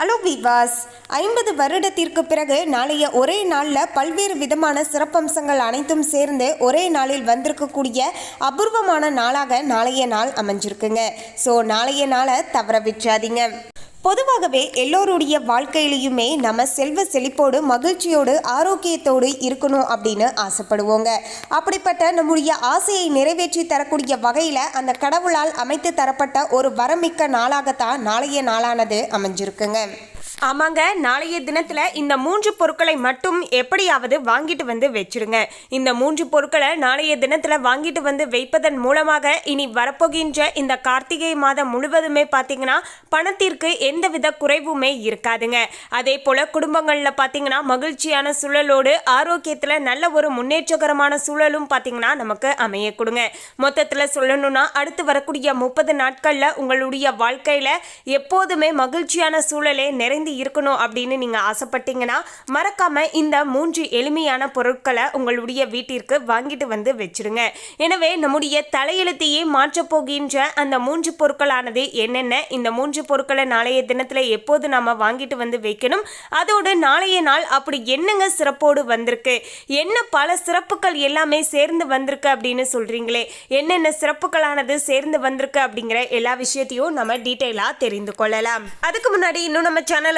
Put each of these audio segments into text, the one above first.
Hello விவாஸ் ஐம்பது வருடத்திற்கு பிறகு நாளைய ஒரே நாளில் பல்வேறு விதமான சிறப்பம்சங்கள் அனைத்தும் சேர்ந்து ஒரே நாளில் வந்திருக்கக்கூடிய அபூர்வமான நாளாக நாளைய நாள் அமைஞ்சிருக்குங்க. ஸோ நாளைய நாளை தவற விட்டுறாதீங்க. பொதுவாகவே எல்லோருடைய வாழ்க்கையிலையுமே நம்ம செல்வ செழிப்போடு மகிழ்ச்சியோடு ஆரோக்கியத்தோடு இருக்கணும் அப்படின்னு ஆசைப்படுவோங்க. அப்படிப்பட்ட நம்முடைய ஆசையை நிறைவேற்றி தரக்கூடிய வகையில் அந்த கடவுளால் அமைத்து தரப்பட்ட ஒரு வரமிக்க நாளாகத்தான் நாளைய நாளானது அமைஞ்சிருக்குங்க. ஆமாங்க நாளைய தினத்தில் இந்த மூன்று பொருட்களை மட்டும் எப்படியாவது வாங்கிட்டு வந்து வச்சிருங்க. இந்த மூன்று பொருட்களை நாளைய தினத்தில் வாங்கிட்டு வந்து வைப்பதன் மூலமாக இனி வரப்போகின்ற இந்த கார்த்திகை மாதம் முழுவதுமே பார்த்தீங்கன்னா பணத்திற்கு எந்தவித குறைவுமே இருக்காதுங்க. அதே போல் குடும்பங்களில் பார்த்தீங்கன்னா மகிழ்ச்சியான சூழலோடு ஆரோக்கியத்தில் நல்ல ஒரு முன்னேற்றகரமான சூழலும் பார்த்தீங்கன்னா நமக்கு அமைய கொடுங்க மொத்தத்தில் சொல்லணும்னா அடுத்து வரக்கூடிய முப்பது நாட்களில் உங்களுடைய வாழ்க்கையில் எப்போதுமே மகிழ்ச்சியான சூழலே நிறைந்து இருக்கணும் அப்படின்னு நீங்கள் ஆசைப்பட்டீங்கன்னா மறக்காம இந்த மூன்று எளிமையான பொருட்களை உங்களுடைய வீட்டிற்கு வாங்கிட்டு வந்து வச்சிருங்க. எனவே நம்முடைய தலையெழுத்தையே மாற்றப்போகின்ற அந்த மூன்று பொருட்களானது என்னென்ன? இந்த மூன்று பொருட்களை நாளைய தினத்தில் எப்போது நாம வாங்கிட்டு வந்து வைக்கணும்? அதோடு நாளைய நாள் அப்படி என்னங்க சிறப்போடு வந்திருக்கு? என்ன பல சிறப்புகள் எல்லாமே சேர்ந்து வந்திருக்கு அப்படின்னு சொல்றீங்களே? என்னென்ன சிறப்புகளானது சேர்ந்து வந்திருக்கு அப்படிங்கிற எல்லா விஷயத்தையும் நம்ம டீட்டெயிலாக தெரிந்து கொள்ளலாம். அதுக்கு முன்னாடி இன்னும் நம்ம சேனலை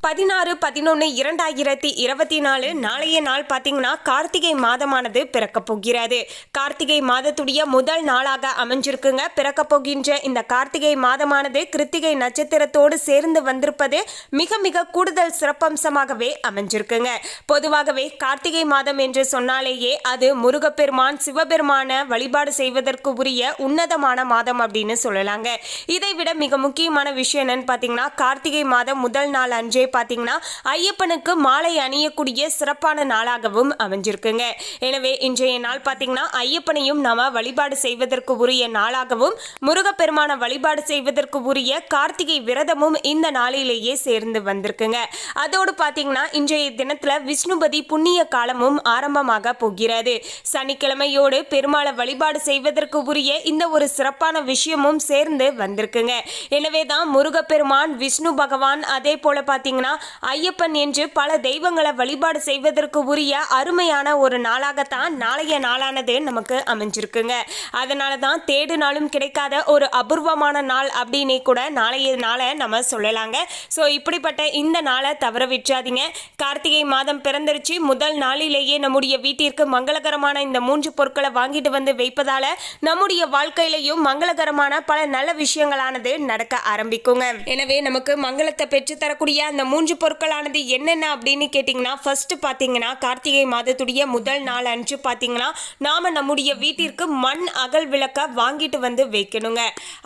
பதினாறு பதினொன்று இரண்டாயிரத்தி இருபத்தி நாலு நாளைய நாள் பார்த்தீங்கன்னா கார்த்திகை மாதமானது பிறக்கப் போகிறது. கார்த்திகை மாதத்துடைய முதல் நாளாக அமைஞ்சிருக்குங்க. பிறக்கப் போகின்ற இந்த கார்த்திகை மாதமானது கிருத்திகை நட்சத்திரத்தோடு சேர்ந்து வந்திருப்பது மிக மிக கூடுதல் சிறப்பம்சமாகவே அமைஞ்சிருக்குங்க. பொதுவாகவே கார்த்திகை மாதம் என்று சொன்னாலேயே அது முருகப்பெருமான் சிவபெருமான வழிபாடு செய்வதற்கு உரிய உன்னதமான மாதம் அப்படின்னு சொல்லலாங்க. இதை விட மிக முக்கியமான விஷயம் என்னன்னு பார்த்தீங்கன்னா கார்த்திகை மாதம் முதல் நாள் அன்றே பார்த்தீங்கன்னா ஐயப்பனுக்கு மாலை அணியக்கூடிய சிறப்பான நாளாகவும் அமைஞ்சிருக்குங்க. எனவே இன்றைய நாள் பார்த்தீங்கன்னா ஐயப்பனையும் நாம வழிபாடு செய்வதற்கு உரிய நாளாகவும் முருகப்பெருமான வழிபாடு செய்வதற்கு உரிய கார்த்திகை விரதமும் இந்த நாளிலேயே சேர்ந்து வந்திருக்குங்க. அதோடு பார்த்தீங்கன்னா இன்றைய தினத்துல விஷ்ணுபதி புண்ணிய காலமும் ஆரம்பமாக போகிறது. சனிக்கிழமையோடு பெருமாளை வழிபாடு செய்வதற்கு உரிய இந்த ஒரு சிறப்பான விஷயமும் சேர்ந்து வந்திருக்குங்க. எனவே தான் முருகப்பெருமான் விஷ்ணு பகவான் அதே போல பார்த்தீங்கன்னா ஐயப்பன் என்று பல தெய்வங்களை வழிபாடு செய்வதற்கு உரிய அருமையான ஒரு நாளாகத்தான் நாளைய நாளானது நமக்கு அமைஞ்சிருக்குங்க. அதனால தான் தேடினாலும் கிடைக்காத ஒரு அபூர்வமான நாள் அப்படின்னே கூட நாளைய நாளை நம்ம சொல்லலாங்க. ஸோ இப்படிப்பட்ட இந்த நாளை தவற விட்டுறாதீங்க. கார்த்திகை மாதம் பிறந்துருச்சு. முதல் நாளிலேயே நம்முடைய வீட்டிற்கு மங்களகரமான இந்த மூன்று பொருட்களை வாங்கிட்டு வந்து வைப்பதால நம்முடைய வாழ்க்கையிலையும் மங்களகரமான பல நல்ல விஷயங்களானது நடக்க ஆரம்பிக்குங்க. எனவே நமக்கு மங்களத்தை பெற்று தரக்கூடிய அந்த மூன்று பொருட்களானது என்னென்ன அப்படின்னு கேட்டிங்கன்னா ஃபஸ்ட்டு பார்த்தீங்கன்னா கார்த்திகை மாதத்துடைய முதல் நாள் அன்று பார்த்தீங்கன்னா நாம் நம்முடைய வீட்டிற்கு மண் அகல் விளக்க வாங்கிட்டு வந்து வைக்கணுங்க.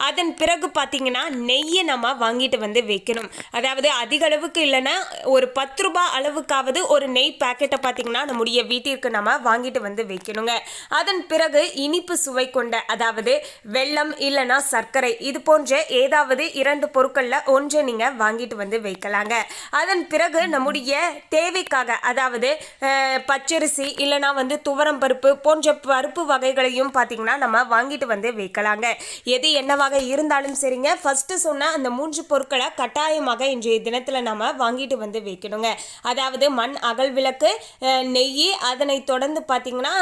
அதன் பிறகு பார்த்தீங்கன்னா நெய்யை நம்ம வாங்கிட்டு வந்து வைக்கணும். அதாவது அதிக அளவுக்கு இல்லைன்னா ஒரு பத்து ரூபாய் அளவுக்காவது ஒரு நெய் பாக்கெட்டை பார்த்தீங்கன்னா நம்முடைய வீட்டிற்கு நம்ம வாங்கிட்டு வந்து வைக்கணுங்க. அதன் பிறகு இனிப்பு சுவை கொண்ட அதாவது வெல்லம் இல்லைன்னா சர்க்கரை இது போன்ற ஏதாவது இரண்டு பொருட்களில் ஒன்றை நீங்கள் வாங்கிட்டு வந்து வைக்கலாங்க. அதன் பிறகு நம்முடைய தேவைக்காக அதாவது பச்சரிசி இல்லைனா வந்து துவரம் பருப்பு போன்ற பருப்பு வகைகளையும் பார்த்தீங்கன்னா நம்ம வாங்கிட்டு வந்து வைக்கலாங்க. எது என்னவாக இருந்தாலும் சரிங்க. ஃபஸ்ட்டு சொன்ன அந்த மூன்று பொருட்களை கட்டாயமாக இன்றைய தினத்தில் நம்ம வாங்கிட்டு வந்து வைக்கணுங்க. அதாவது மண் அகல் விளக்கு நெய் அதனை தொடர்ந்து பார்த்திங்கன்னா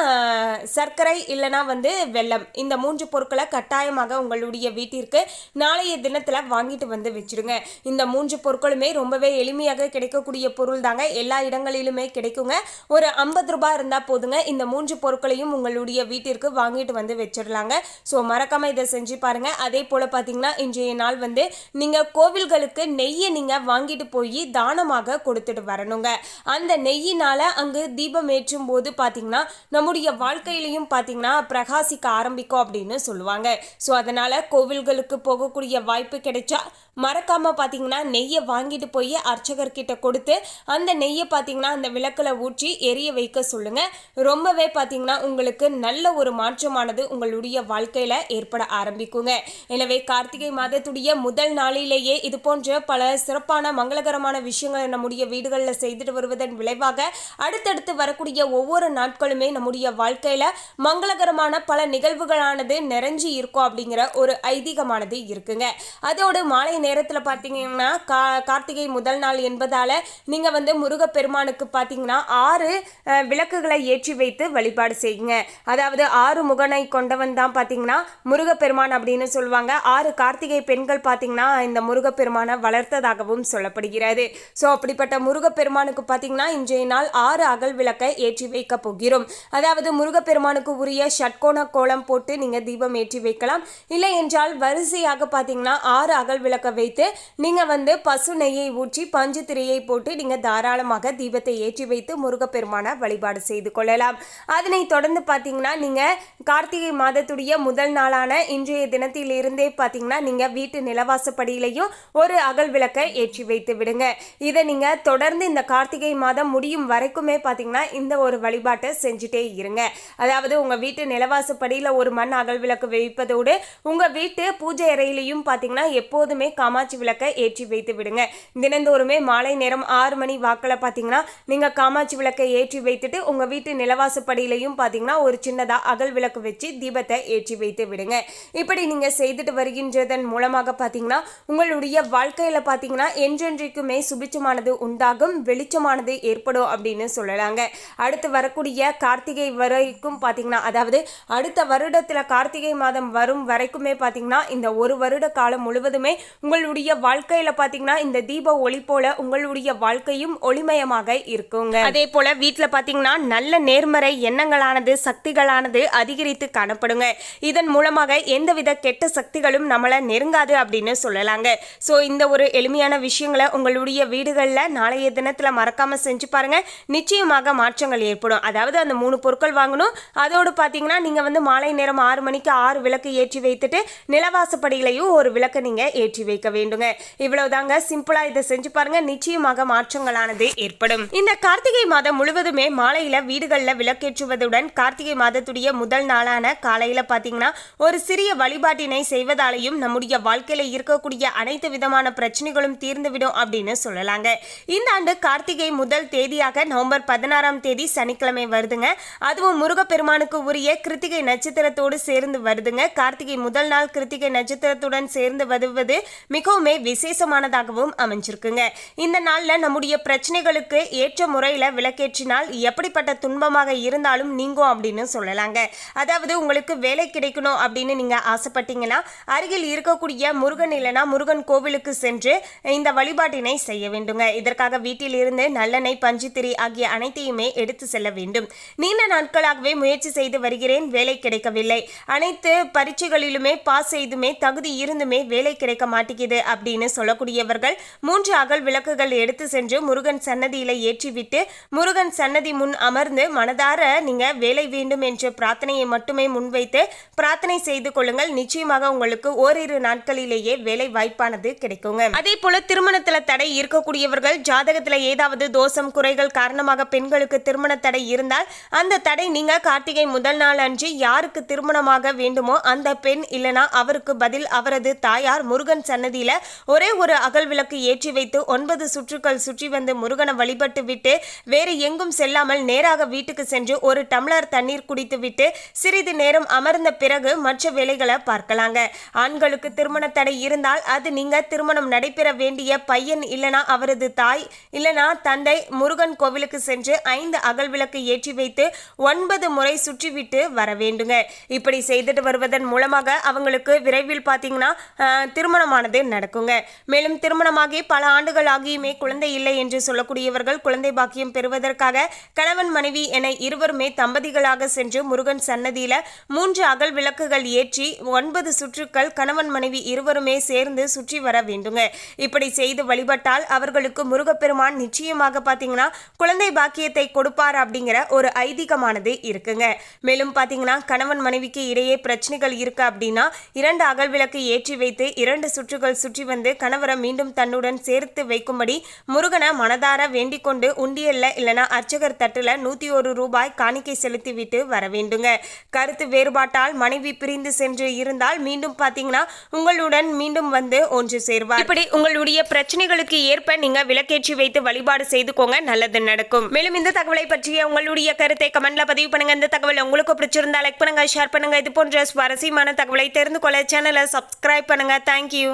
சர்க்கரை இல்லைனா வந்து வெல்லம். இந்த மூன்று பொருட்களை கட்டாயமாக உங்களுடைய வீட்டிற்கு நாளைய தினத்தில் வாங்கிட்டு வந்து வச்சுருங்க. இந்த மூன்று பொருட்களுமே ரொம்பவே எளிமையாக கிடைக்கக்கூடிய பொருள் தாங்க. எல்லா இடங்களிலுமே கிடைக்குங்க. ஒரு ஐம்பது ரூபாய் இருந்தால் போதுங்க. இந்த மூன்று பொருட்களையும் உங்களுடைய வீட்டிற்கு வாங்கிட்டு வந்து வச்சிடலாங்க ஸோ மறக்காம இதை செஞ்சு பாருங்க. அதே போல் பார்த்தீங்கன்னா இன்றைய நாள் வந்து நீங்கள் கோவில்களுக்கு நெய்யை நீங்கள் வாங்கிட்டு போய் தானமாக கொடுத்துட்டு வரணுங்க. அந்த நெய்யினால அங்கு தீபம் ஏற்றும் போது பார்த்தீங்கன்னா நம்முடைய வாழ்க்கையிலையும் பார்த்தீங்கன்னா பிரகாசிக்க ஆரம்பிக்கும் அப்படின்னு சொல்லுவாங்க. ஸோ அதனால கோவில்களுக்கு போகக்கூடிய வாய்ப்பு கிடைச்சா மறக்காம பார்த்தீங்கன்னா நெய்யை வாங்கிட்டு போய் அர்ச்சகர்கிட்ட கொடுத்து அந்த நெய்யை பார்த்தீங்கன்னா அந்த விளக்கில் ஊற்றி எரிய வைக்க சொல்லுங்க. ரொம்பவே பார்த்தீங்கன்னா உங்களுக்கு நல்ல ஒரு மாற்றமானது உங்களுடைய வாழ்க்கையில ஏற்பட ஆரம்பிக்குங்க. எனவே கார்த்திகை மாதத்துடைய முதல் நாளிலேயே இது போன்ற பல சிறப்பான மங்களகரமான விஷயங்களை நம்முடைய வீடுகளில் செய்துட்டு வருவதன் விளைவாக அடுத்தடுத்து வரக்கூடிய ஒவ்வொரு நாட்களுமே நம்முடைய வாழ்க்கையில மங்களகரமான பல நிகழ்வுகளானது நிறைஞ்சு இருக்கும் அப்படிங்கிற ஒரு ஐதீகமானது இருக்குங்க. அதோடு மாலை நேரத்தில் பார்த்தீங்கன்னா கா கார்த்திகை முதல் நாள் என்பதால் நீங்கள் வந்து முருகப்பெருமானுக்கு பார்த்தீங்கன்னா ஆறு விளக்குகளை ஏற்றி வைத்து வழிபாடு செய்யுங்க. அதாவது ஆறு முகனை கொண்டவன் தான் பார்த்தீங்கன்னா முருகப்பெருமான் அப்படின்னு சொல்லுவாங்க. ஆறு கார்த்திகை பெண்கள் பார்த்தீங்கன்னா இந்த முருகப்பெருமானை வளர்த்ததாகவும் சொல்லப்படுகிறது. ஸோ அப்படிப்பட்ட முருகப்பெருமானுக்கு பார்த்தீங்கன்னா இன்றைய நாள் ஆறு அகல் விளக்கை ஏற்றி வைக்க போகிறோம். அதாவது முருகப்பெருமானுக்கு உரிய ஷட்கோண கோலம் போட்டு நீங்கள் தீபம் ஏற்றி வைக்கலாம். இல்லை என்றால் வரிசையாக பார்த்தீங்கன்னா ஆறு அகல் விளக்க வைத்து நீங்கள் வந்து பசு நெய்யை ஊற்றி பஞ்சு திரையை போட்டு நீங்கள் தாராளமாக தீபத்தை ஏற்றி வைத்து முருகப்பெருமான வழிபாடு செய்து கொள்ளலாம். அதனை தொடர்ந்து பார்த்தீங்கன்னா நீங்கள் கார்த்திகை மாதத்துடைய முதல் நாளான இன்றைய தினத்திலிருந்தே பார்த்தீங்கன்னா நீங்கள் வீட்டு நிலவாசப்படியிலையும் ஒரு அகல் விளக்கை ஏற்றி வைத்து விடுங்க. இதை நீங்கள் தொடர்ந்து இந்த கார்த்திகை மாதம் முடியும் வரைக்குமே பார்த்தீங்கன்னா இந்த ஒரு வழிபாட்டை செஞ்சுட்டே இருங்க. அதாவது உங்கள் வீட்டு நிலவாசப்படியில் ஒரு மண் அகல் விளக்கு வைப்பதோடு உங்கள் வீட்டு பூஜை அறையிலையும் பார்த்தீங்கன்னா எப்போதுமே காமாட்சி விளக்கை ஏற்றி வைத்து விடுங்க. தினந்தோறுமே மாலை நேரம் ஆறு மணி வாக்கில் பார்த்தீங்கன்னா நீங்கள் காமாட்சி விளக்கை ஏற்றி வைத்துட்டு உங்கள் வீட்டு நிலவாசப்படியிலையும் பார்த்தீங்கன்னா ஒரு சின்னதாக அகல் விளக்கு வச்சு தீபத்தை ஏற்றி வைத்து விடுங்க. இப்படி நீங்கள் செய்துட்டு வருகின்றதன் மூலமாக பார்த்தீங்கன்னா உங்களுடைய வாழ்க்கையில் பார்த்தீங்கன்னா என்றென்றைக்குமே சுபிச்சமானது உண்டாகும் வெளிச்சமானது ஏற்படும் அப்படின்னு சொல்லலாங்க. அடுத்து வரக்கூடிய கார்த்திகை வரைக்கும் பார்த்தீங்கன்னா அதாவது அடுத்த வருடத்தில் கார்த்திகை மாதம் வரும் வரைக்குமே பார்த்தீங்கன்னா இந்த ஒரு வருட காலம் முழுவதுமே உங்களுடைய வாழ்க்கையில் பார்த்தீங்கன்னா இந்த தீப ஒளி போல உங்களுடைய வாழ்க்கையும் ஒளிமயமாக இருக்குங்க. அதே போல வீட்டில் பார்த்தீங்கன்னா நல்ல நேர்மறை எண்ணங்களானது சக்திகளானது அதிகரித்து காணப்படுங்க. இதன் மூலமாக எந்தவித கெட்ட சக்திகளும் நம்மளை நெருங்காது அப்படின்னு சொல்லலாங்க. ஸோ இந்த ஒரு எளிமையான விஷயங்களை உங்களுடைய வீடுகளில் நாளைய தினத்தில் மறக்காம செஞ்சு பாருங்க. நிச்சயமாக மாற்றங்கள் ஏற்படும். அதாவது அந்த மூணு பொருட்கள் வாங்கணும். அதோடு பார்த்தீங்கன்னா நீங்கள் வந்து மாலை நேரம் ஆறு மணிக்கு ஆறு விளக்கு ஏற்றி வைத்துட்டு நிலவாசப்படியிலையும் ஒரு விளக்கை நீங்கள் ஏற்றி வைக்க வேண்டுங்க. இவ்வளவுதாங்க. சிம்பிளா இதை செஞ்சு பாருங்க. நிச்சயமாக மாற்றங்களானது ஏற்படும். இந்த கார்த்திகை மாதம் முழுவதுமே மாலையில வீடுகளில் விளக்கேற்றுவதுடன் கார்த்திகை மாதத்துடைய முதல் நாளான காலையில பாத்தீங்கன்னா ஒரு சிறிய வழிபாட்டினை செய்வதாலையும் நம்முடைய வாழ்க்கையில இருக்கக்கூடிய அனைத்து விதமான பிரச்சனைகளும் தீர்ந்துவிடும் அப்படின்னு சொல்லலாங்க. இந்த ஆண்டு கார்த்திகை முதல் தேதியாக நவம்பர் பதினாறாம் தேதி சனிக்கிழமை வருதுங்க. அதுவும் முருகப்பெருமானுக்கு உரிய கிருத்திகை நட்சத்திரத்தோடு சேர்ந்து வருதுங்க. கார்த்திகை முதல் நாள் கிருத்திகை நட்சத்திரத்துடன் சேர்ந்து வருவது மிகவுமே விசேஷமானதாகவும் அமைஞ்சிருக்குங்க. இந்த நாளில் நம்முடைய பிரச்சனைகளுக்கு ஏற்ற முறையில் விளக்கேற்றினால் எப்படிப்பட்ட துன்பமாக இருந்தாலும் நீங்கும் அப்படின்னு சொல்லலாங்க. அதாவது உங்களுக்கு வேலை கிடைக்கணும் அப்படின்னு நீங்கள் ஆசைப்பட்டீங்கன்னா அருகில் இருக்கக்கூடிய முருகன் இல்லைனா முருகன் கோவிலுக்கு சென்று இந்த வழிபாட்டினை செய்ய வேண்டுங்க. இதற்காக வீட்டில் இருந்து நல்லெண்ணெய் பஞ்சுத்திரி ஆகிய அனைத்தையுமே எடுத்து செல்ல வேண்டும். நீண்ட நாட்களாகவே முயற்சி செய்து வருகிறேன் வேலை கிடைக்கவில்லை. அனைத்து பரீட்சைகளிலுமே பாஸ் செய்துமே தகுதி இருந்துமே வேலை கிடைக்க மாட்டேங்குது அப்படின்னு சொல்லக்கூடியவர்கள் மூன்று அகல் விளக்குகள் எடுத்து சென்று முருகன் சன்னதியில ஏற்றிவிட்டு முருகன் சன்னதி முன் அமர்ந்து மனதார நீங்க வேலை வேண்டும் என்ற பிரார்த்தனையை மட்டுமே முன்வைத்து பிரார்த்தனை செய்து கொள்ளுங்கள். நிச்சயமாக உங்களுக்கு ஓரிரு நாட்களிலேயே வேலை வாய்ப்பானது கிடைக்குங்க. அதே போல திருமணத்துல தடை இருக்கக்கூடியவர்கள் ஜாதகத்துல ஏதாவது தோஷம் குறைகள் காரணமாக பெண்களுக்கு திருமண தடை இருந்தால் அந்த தடை நீங்க கார்த்திகை முதல் நாள் அன்று யாருக்கு திருமணமாக வேண்டுமோ அந்த பெண் இல்லனா அவருக்கு பதில் அவரது தாயார் முருகன் சன்னதி சன்னதியில ஒரே ஒரு அகல் விளக்கு ஏற்றி வைத்து ஒன்பது சுற்றுக்கள் சுற்றி வந்து முருகனை வழிபட்டு விட்டு வேறு எங்கும் செல்லாமல் நேராக வீட்டுக்கு சென்று ஒரு டம்ளர் தண்ணீர் குடித்துவிட்டு சிறிது நேரம் அமர்ந்த பிறகு மற்ற வேலைகளை பார்க்கலாங்க. ஆண்களுக்கு திருமண தடை இருந்தால் அது நீங்க திருமணம் நடைபெற வேண்டிய பையன் இல்லனா அவரது தாய் இல்லனா தந்தை முருகன் கோவிலுக்கு சென்று ஐந்து அகல் விளக்கு ஏற்றி வைத்து ஒன்பது முறை சுற்றிவிட்டு வர வேண்டுங்க. இப்படி செய்துட்டு வருவதன் மூலமாக அவங்களுக்கு விரைவில் பார்த்தீங்கன்னா திருமணமானது என்பது நடக்குங்க. மேலும் திருமணமாகி பல ஆண்டுகள் ஆகியுமே குழந்தை இல்லை என்று சொல்லக்கூடியவர்கள் குழந்தை பாக்கியம் பெறுவதற்காக கணவன் மனைவி என இருவருமே தம்பதிகளாக சென்று முருகன் சன்னதியில மூன்று அகல் விளக்குகள் ஏற்றி ஒன்பது சுற்றுக்கள் கணவன் மனைவி இருவருமே சேர்ந்து சுற்றி வர வேண்டுங்க. இப்படி செய்து வழிபட்டால் அவர்களுக்கு முருகப்பெருமான் நிச்சயமாக பார்த்தீங்கன்னா குழந்தை பாக்கியத்தை கொடுப்பார் அப்படிங்கிற ஒரு ஐதீகமானது இருக்குங்க. மேலும் பார்த்தீங்கன்னா கணவன் மனைவிக்கு இடையே பிரச்சனைகள் இருக்கு அப்படின்னா இரண்டு அகல் விளக்கு ஏற்றி வைத்து இரண்டு சுற்றுகள் உறவுகள் சுற்றி வந்து கணவரை மீண்டும் தன்னுடன் சேர்த்து வைக்கும்படி முருகனை மனதார வேண்டிக் கொண்டு உண்டியல்ல இல்லைனா அர்ச்சகர் தட்டுல நூத்தி ஒரு ரூபாய் காணிக்கை செலுத்திவிட்டு வர வேண்டுங்க. கருத்து வேறுபாட்டால் மனைவி பிரிந்து சென்று இருந்தால் மீண்டும் பாத்தீங்கன்னா உங்களுடன் மீண்டும் வந்து ஒன்று சேர்வார். இப்படி உங்களுடைய பிரச்சனைகளுக்கு ஏற்ப நீங்க விளக்கேற்றி வைத்து வழிபாடு செய்துக்கோங்க நல்லது நடக்கும். மேலும் இந்த தகவலை பற்றிய உங்களுடைய கருத்தை கமெண்ட்ல பதிவு பண்ணுங்க. இந்த தகவல் உங்களுக்கு பிடிச்சிருந்தா லைக் பண்ணுங்க ஷேர் பண்ணுங்க. இது போன்ற சுவாரஸ்யமான தகவலை தெரிந்து கொள்ள சேனலை சப்ஸ்கிரைப் பண்ணுங்க. தேங்க்யூ